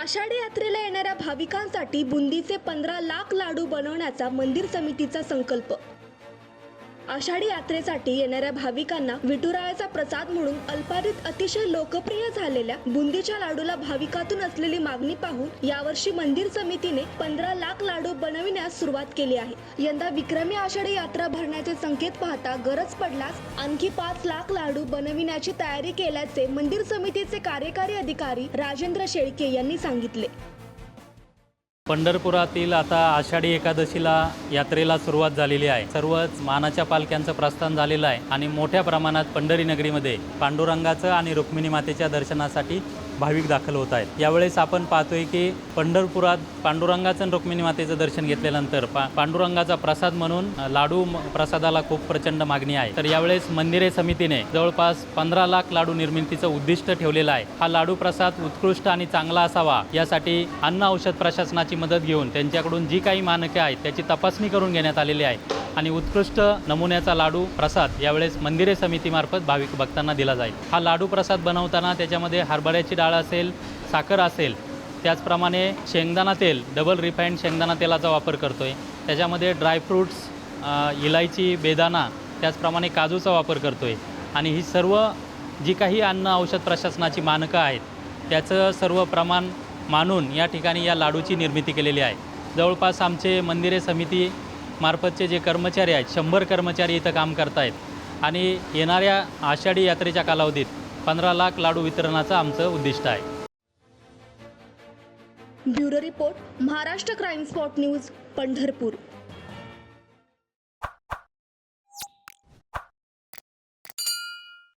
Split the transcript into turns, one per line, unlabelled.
आषाढी यात्रेला येणाऱ्या भाविकांसाठी बुंदीचे पंधरा लाख लाडू बनवण्याचा मंदिर समितीचा संकल्प आषाढी यात्रेसाठी येणाऱ्या भाविकांना विठुरायाचा प्रसाद म्हणून अल्पारीत अतिशय लोकप्रिय झालेल्या बुंदीच्या लाडूला भाविकातून असलेली मागणी पाहून यावर्षी मंदिर समितीने पंधरा लाख लाडू बनविण्यास सुरुवात केली आहे. यंदा विक्रमी आषाढी यात्रा भरण्याचे संकेत पाहता गरज पडल्यास आणखी पाच लाख लाडू बनविण्याची तयारी केल्याचे मंदिर समितीचे कार्यकारी अधिकारी राजेंद्र शेळके यांनी सांगितले.
पंढरपुरातील आता आषाढी एकादशीला यात्रेला सुरुवात झालेली आहे. सर्वच मानाच्या पालख्यांचं प्रस्थान झालेलं आहे आणि मोठ्या प्रमाणात पंढरी नगरीमध्ये पांडुरंगाचं आणि रुक्मिणी मातेच्या दर्शनासाठी भाविक दाखल होत आहेत. यावेळेस आपण पाहतोय की पंढरपुरात पांडुरंगाचं रुक्मिणी मातेचं दर्शन घेतल्यानंतर पा पांडुरंगाचा प्रसाद म्हणून लाडू म- प्रसादाला खूप प्रचंड मागणी आहे. तर यावेळेस मंदिरे समितीने जवळपास पंधरा लाख लाडू निर्मितीचं उद्दिष्ट ठेवलेलं आहे. हा लाडू प्रसाद उत्कृष्ट आणि चांगला असावा यासाठी अन्न औषध प्रशासनाची मदत घेऊन त्यांच्याकडून जी काही मानके आहेत त्याची तपासणी करून घेण्यात आलेली आहे. आणि उत्कृष्ट नमुन्याचा लाडू प्रसाद यावेळेस मंदिरे समितीमार्फत भाविक भक्तांना दिला जाईल. हा लाडू प्रसाद बनवताना त्याच्यामध्ये हरभऱ्याची डाळ असेल साखर असेल त्याचप्रमाणे शेंगदाणा तेल डबल रिफाईंड शेंगदाणा तेलाचा वापर करतो आहे त्याच्यामध्ये ड्रायफ्रूट्स इलायची बेदाणा त्याचप्रमाणे काजूचा वापर करतो आहे आणि ही सर्व जी काही अन्न औषध प्रशासनाची मानकं आहेत त्याचं सर्व प्रमाण मानून या ठिकाणी या लाडूची निर्मिती केलेली आहे. जवळपास आमचे मंदिरे समिती मार्फतचे जे कर्मचारी आहेत शंभर कर्मचारी इथं काम करत आहेत आणि येणाऱ्या आषाढी यात्रेच्या कालावधीत पंधरा लाख लाडू वितरणाचं आमचं उद्दिष्ट आहे.
Bureau report Maharashtra crime spot news Pandharpur.